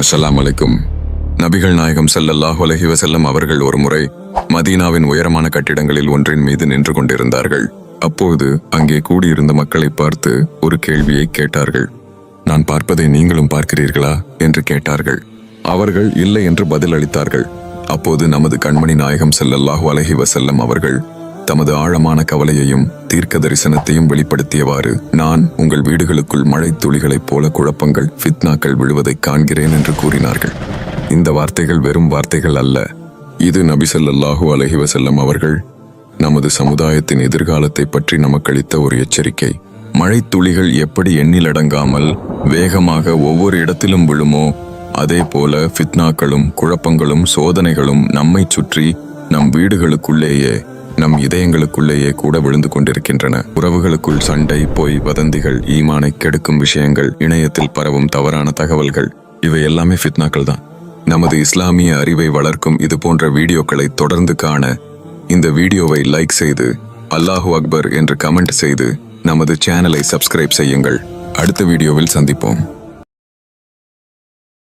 அஸ்லாம் அலைக்கும் நபிகள் நாயகம் ஸல்லல்லாஹு அலைஹி வசல்லம் அவர்கள் ஒருமுறை மதீனாவின் உயரமான கட்டிடங்களில் ஒன்றின் மீது நின்று கொண்டிருந்தார்கள். அப்போது அங்கே கூடியிருந்த மக்களை பார்த்து ஒரு கேள்வியை கேட்டார்கள். நான் பார்ப்பதை நீங்களும் பார்க்கிறீர்களா? என்று கேட்டார்கள். அவர்கள் இல்லை என்று பதில் அளித்தார்கள் அப்போது நமது கண்மணி நாயகம் செல்லல்லாஹு அலஹி வசல்லம் அவர்கள் தமது ஆழமான கவலையையும் தீர்க்க தரிசனத்தையும் வெளிப்படுத்தியவாறு நான் உங்கள் வீடுகளுக்குள் மழை துளிகளைப் போல குழப்பங்கள் ஃபித்னாக்கள் விழுவதைக் காண்கிறேன் என்று கூறினார்கள். இந்த வார்த்தைகள் வெறும் வார்த்தைகள் அல்ல. இது நபிசல்லாஹூ ஸல்லல்லாஹு அலைஹி அவர்கள் நமது சமுதாயத்தின் எதிர்காலத்தை பற்றி நமக்களித்த ஒரு எச்சரிக்கை. மழை துளிகள் எப்படி எண்ணிலடங்காமல் வேகமாக ஒவ்வொரு இடத்திலும் விழுமோ அதே போல ஃபித்னாக்களும் குழப்பங்களும் சோதனைகளும் நம்மை சுற்றி நம் வீடுகளுக்குள்ளேயே நம் இதயங்களுக்குள்ளேயே கூட விழுந்து கொண்டிருக்கின்றன. உறவுகளுக்குள் சண்டை பொய் வதந்திகள் ஈமானை கெடுக்கும் விஷயங்கள் இணையத்தில் பரவும் தவறான தகவல்கள் இவை எல்லாமே ஃபித்னாக்கள் தான். நமது இஸ்லாமிய அறிவை வளர்க்கும் இது போன்ற வீடியோக்களை தொடர்ந்து காண இந்த வீடியோவை லைக் செய்து அல்லாஹு அக்பர் என்று கமெண்ட் செய்து நமது சேனலை சப்ஸ்கிரைப் செய்யுங்கள். அடுத்த வீடியோவில் சந்திப்போம்.